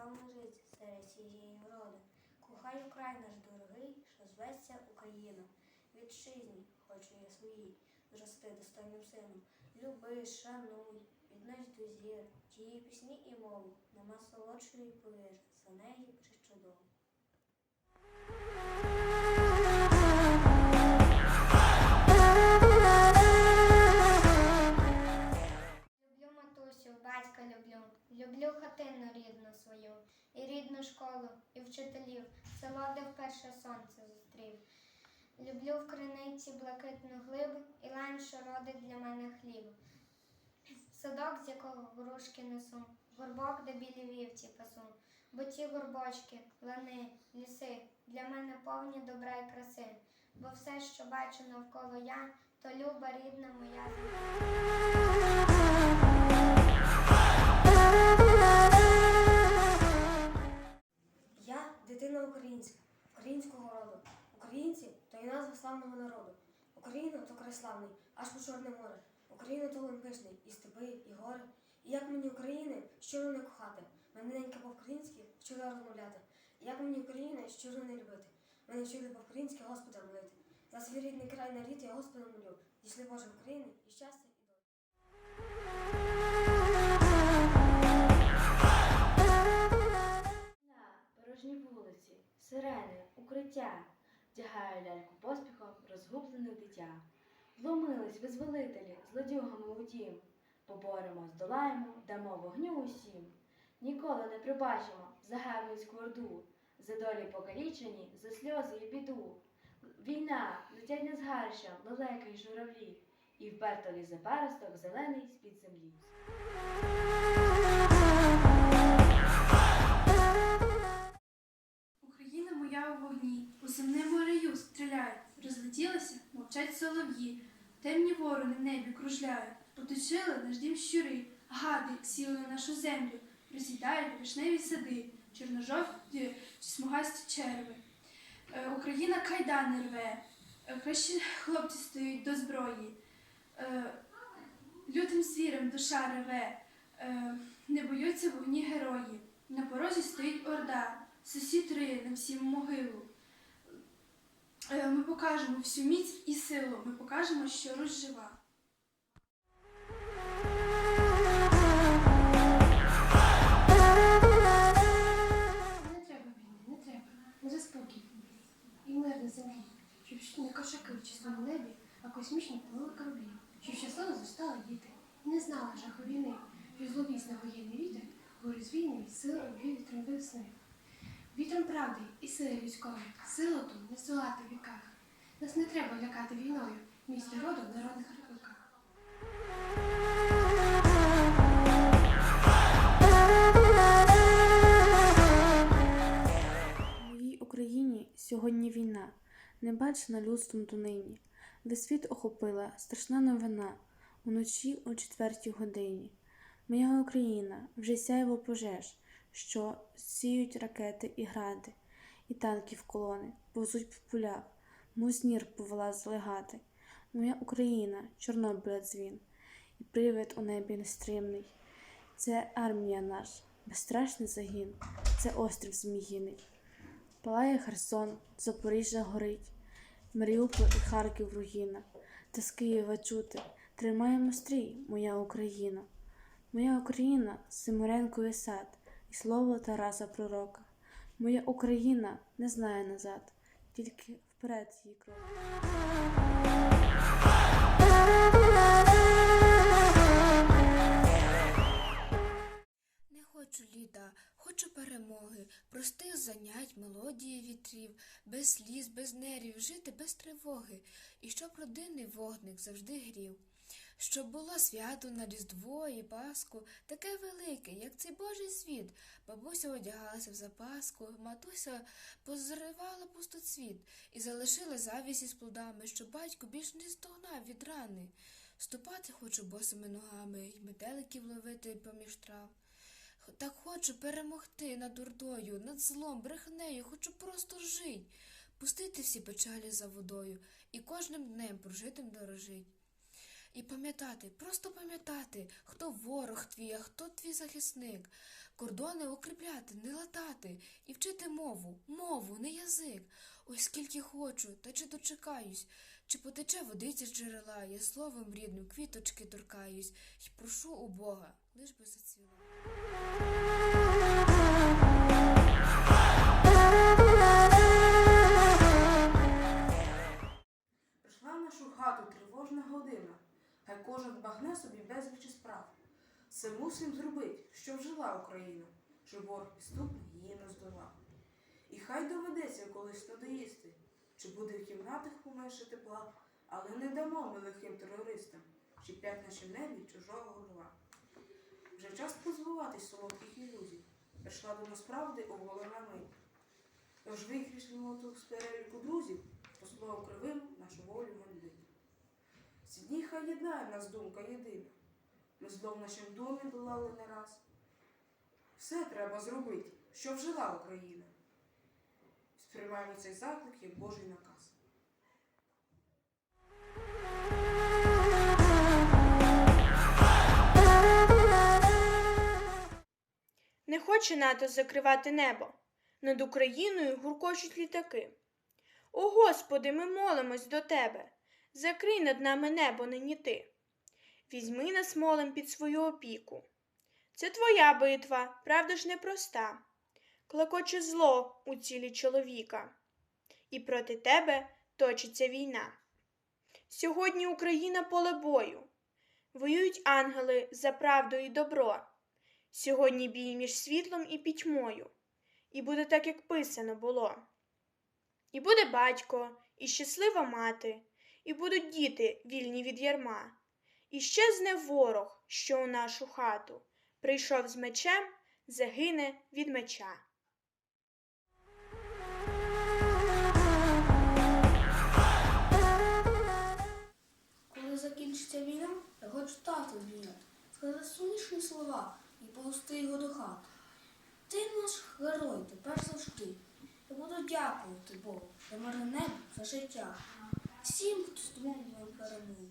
тут, як жить серед цієї вроди. Кохаю край наш дорогий, що зветься Україна. Вітчизні, хочу я своїй, зрости достойним сином. Люби, шануй, віднось до зір, тієї пісні і мову, нема солодшої повір, за неї причудово. Школу, і вчителів, село, де вперше сонце зустрів. Люблю в криниці блакитну глиб, і лань, що родить для мене хліб. Садок, з якого грушки несу, горбок, де білі вівці пасу. Бо ті горбочки, лани, ліси для мене повні добра й краси. Бо все, що бачу навколо я, то люба рідна моя. Українська, українського роду. Українці то і назва славного народу. Україна то край славний, аж по Чорне море. Україна то лун пишний, і степи, і гори. І як мені України щиро не кохати. Мене ненька по-українськи вчила розмовляти. І як мені України щиро не любити. Мене вчили по-українськи Господа молити. За свій рідний край на рід я Господа молю. Дійшли Боже України і щастя сирени, укриття, вдягає ляльку поспіхом розгублене дитя. Вломились визволителі злодюгами у дім. Поборемо, здолаємо, дамо вогню усім. Ніколи не прибачимо загарбницьку орду, за долі покалічені, за сльози і біду. Війна летять не згарища, лелеки й журавлі, і вперто лізе паросток зелений з-під землі. Солов'ї, темні ворони в небі кружляють, оточили наш дім щури, гади сіли на нашу землю, роз'їдають вишневі сади, чорножовті смугасті черви. Е, Україна кайдани рве, е, кращі хлопці стоять до зброї. Е, Лютим звірем душа реве, не боються вогні герої. На порозі стоїть орда, сусід риє на всім могилу. Е, Ми покажемо всю міць і силу, ми покажемо, що Русь жива. Не треба війни, не треба. Не заспокій. І мир на землі, щоб не кошаки в чистому небі, а космічні плили кораблі, щоб щасливо зростали діти. І не знала жаху війни, що зловісний воєнний вітер гори звільний сили обвів вітром весни. Вітром правди і сили людської, силу ту не здолати в віках. Нас не треба лякати війною, місць народу в народних руках. У моїй Україні сьогодні війна, не бачена людством донині. Весь світ охопила страшна новина уночі о четвертій годині. Моя Україна вже сяйво пожеж, що сіють ракети і гради, і танки в колони повзуть по полях, музнір повелаз легати. Моя Україна, Чорнобиля дзвін, і привид у небі нестримний. Це армія наша, безстрашний загін, це острів Зміїний. Палає Херсон, Запоріжжя горить, Маріуполь і Харків руїна, та з Києва чути, тримаємо стрій, моя Україна. Моя Україна Симиренковий сад і слово Тараса Пророка. Моя Україна не знає назад, тільки вперед її крок. Не хочу літа, хочу перемоги, простих занять, мелодії вітрів, без сліз, без нервів, жити без тривоги, і щоб родинний вогник завжди грів. Щоб було свято на Різдво і Пасху, таке велике, як цей Божий світ. Бабуся одягалася в запаску, матуся позривала пустоцвіт і залишила завісі з плодами, щоб батько більш не стогнав від рани. Ступати хочу босими ногами й метеликів ловити поміж трав. Так хочу перемогти над дурдою, над злом, брехнею, хочу просто жить, пустити всі печалі за водою і кожним днем прожитим дорожить. І пам'ятати, просто пам'ятати, хто ворог твій, а хто твій захисник, кордони укріпляти, не латати, і вчити мову, мову, не язик. Ой, скільки хочу, та чи дочекаюсь, чи потече водиця з джерела, я словом рідним квіточки торкаюсь, й прошу у Бога, лиш би зацвіла. Кожен багне собі безліч справ. Це мусим зробить, щоб жила Україна, щоб ворог підступний її не здолав. І хай доведеться колись надоїсти, чи буде в кімнатах поменше тепла, але не дамо ми лихим терористам, чіплять наші небі чужого горла. Вже час позбуватись солодких ілюзій. Прийшла до нас правди оголена мить. Тож викріслимо тут з переліку друзів, по слову кривим нашу волю молити. Ці дні єднає нас думка єдина. Ми зло в нашім домі долали не раз. Все треба зробити, щоб жила Україна. Сприймаємо цей заклик як Божий наказ. Не хоче НАТО закривати небо. Над Україною гуркочуть літаки. О Господи, ми молимось до Тебе. Закрий над нами небо нині ти. Візьми нас молим під свою опіку. Це твоя битва, правда ж непроста. Клекоче зло у тілі чоловіка. І проти тебе точиться війна. Сьогодні Україна поле бою. Воюють ангели за правду і добро. Сьогодні бій між світлом і пітьмою, і буде так, як писано було. І буде батько, і щаслива мати, і будуть діти вільні від ярма. І щезне ворог, що у нашу хату прийшов з мечем, загине від меча. Коли закінчиться війна, я хочу тата обійняти, сказати сумнішні слова і повести його до хати. Ти наш герой, тепер завжди. Я буду дякувати Богу за мирне за життя. Всім, тобою перемогу.